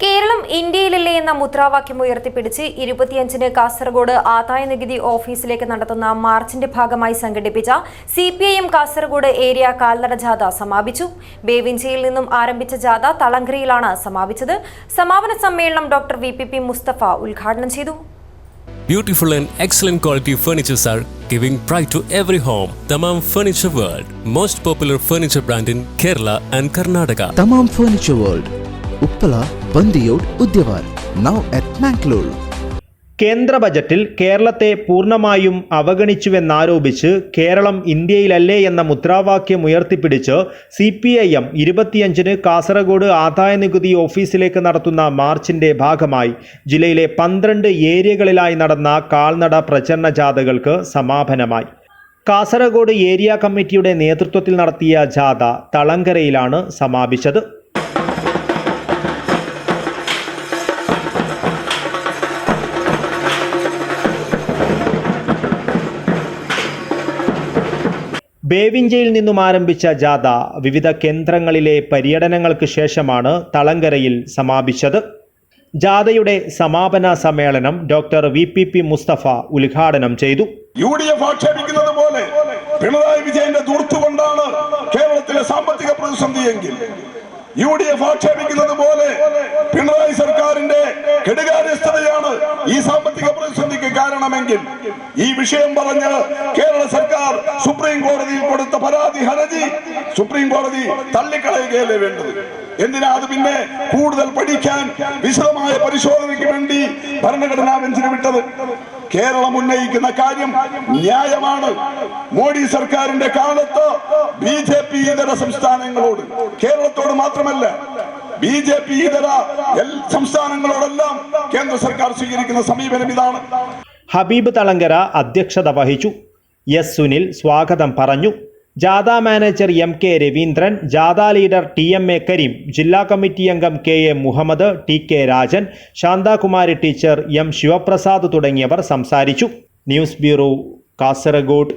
കേരളം ഇന്ത്യയിലല്ലേ എന്ന മുദ്രാവാക്യം ഉയർത്തിപ്പിടിച്ച് ഇരുപത്തിയഞ്ചിന് കാസർഗോഡ് ആദായ നികുതി ഓഫീസിലേക്ക് നടത്തുന്ന മാർച്ചിന്റെ ഭാഗമായി സംഘടിപ്പിച്ച C P I M Kasaragod area കാൽനട ജാഥ സമാപിച്ചു ബേവിഞ്ചിയിൽ നിന്നും ആരംഭിച്ച ജാഥ തളങ്കരയിലാണ് സമാപിച്ചത് സമാപന സമ്മേളനം doctor V P P Mustafa ഉദ്ഘാടനം ചെയ്തു Beautiful and excellent quality furnitures are giving pride to every home. Tamam Furniture World, most popular furniture brand in Kerala and Karnataka. തമാം Furniture world Uppala Bandiyod Udyavar now at Mangalore കേന്ദ്ര ബജറ്റിൽ കേരളത്തെ പൂർണമായും അവഗണിച്ചുവെന്നാരോപിച്ച് കേരളം ഇന്ത്യയിലല്ലേ എന്ന മുദ്രാവാക്യം ഉയർത്തിപ്പിടിച്ച് സി പി ഐ എം ഇരുപത്തിയഞ്ചിന് കാസർഗോഡ് ആദായനികുതി ഓഫീസിലേക്ക് നടത്തുന്ന മാർച്ചിന്റെ ഭാഗമായി ജില്ലയിലെ പന്ത്രണ്ട് ഏരിയകളിലായി നടന്ന കാൽനട പ്രചരണ ജാഥകൾക്ക് സമാപനമായി. കാസർഗോഡ് ഏരിയ കമ്മിറ്റിയുടെ നേതൃത്വത്തിൽ നടത്തിയ ജാഥ തളങ്കരയിലാണ് സമാപിച്ചത്. ബേവിഞ്ചയിൽ നിന്നും ആരംഭിച്ച ജാഥ വിവിധ കേന്ദ്രങ്ങളിലെ പര്യടനങ്ങൾക്ക് ശേഷമാണ് തളങ്കരയിൽ സമാപിച്ചത്. ജാഥയുടെ സമാപന സമ്മേളനം doctor V P P Mustafa ഉദ്ഘാടനം ചെയ്തു. യു ഡി എഫ് ആക്ഷേപിക്കുന്നത് പോലെ പിണറായി വിജയന്റെ ദൂർത്തുകൊണ്ടാണ് കേരളത്തിലെ സാമ്പത്തിക പ്രതിസന്ധിയെങ്കിൽ യു ഡി എഫ് ആക്ഷേപിക്കുന്നത് പോലെ പിണറായി സർക്കാരിന്റെ പ്രതിസന്ധിക്ക് കാരണമെങ്കിൽ ഈ വിഷയം പറഞ്ഞ് കേരള സർക്കാർ സുപ്രീം കോടതിയിൽ കൊടുത്ത പരാതി ഹർജി സുപ്രീം കോടതി തള്ളിക്കളയുകയല്ലേ വേണ്ടത്? എന്തിനാ അത് പിന്നെ കൂടുതൽ പഠിക്കാൻ വിശദമായ പരിശോധനയ്ക്ക് വേണ്ടി ഭരണഘടനാ ബെഞ്ചിന് വിട്ടത്? കേരളം ഉന്നയിക്കുന്ന കാര്യം ന്യായമാണ്. മോഡി സർക്കാരിന്റെ കാലത്ത് ബി ജെ പി ഇതര സംസ്ഥാനങ്ങളോട് കേരളത്തോട് മാത്രമല്ല ബി ജെ പി ഇതര സംസ്ഥാനങ്ങളോടെല്ലാം കേന്ദ്ര സർക്കാർ സ്വീകരിക്കുന്ന സമീപനം ഇതാണ്. ഹബീബ് തളങ്കര അധ്യക്ഷത വഹിച്ചു. എസ് സുനിൽ സ്വാഗതം പറഞ്ഞു. ജാഥ മാനേജർ എം കെ രവീന്ദ്രൻ ജാഥ leader T M A Kareem ജില്ലാ കമ്മിറ്റി അംഗം K A Muhammad T K Rajan Santhakumari teacher M Sivaprasad തുടങ്ങിയവർ സംസാരിച്ചു. News bureau Kasaragod.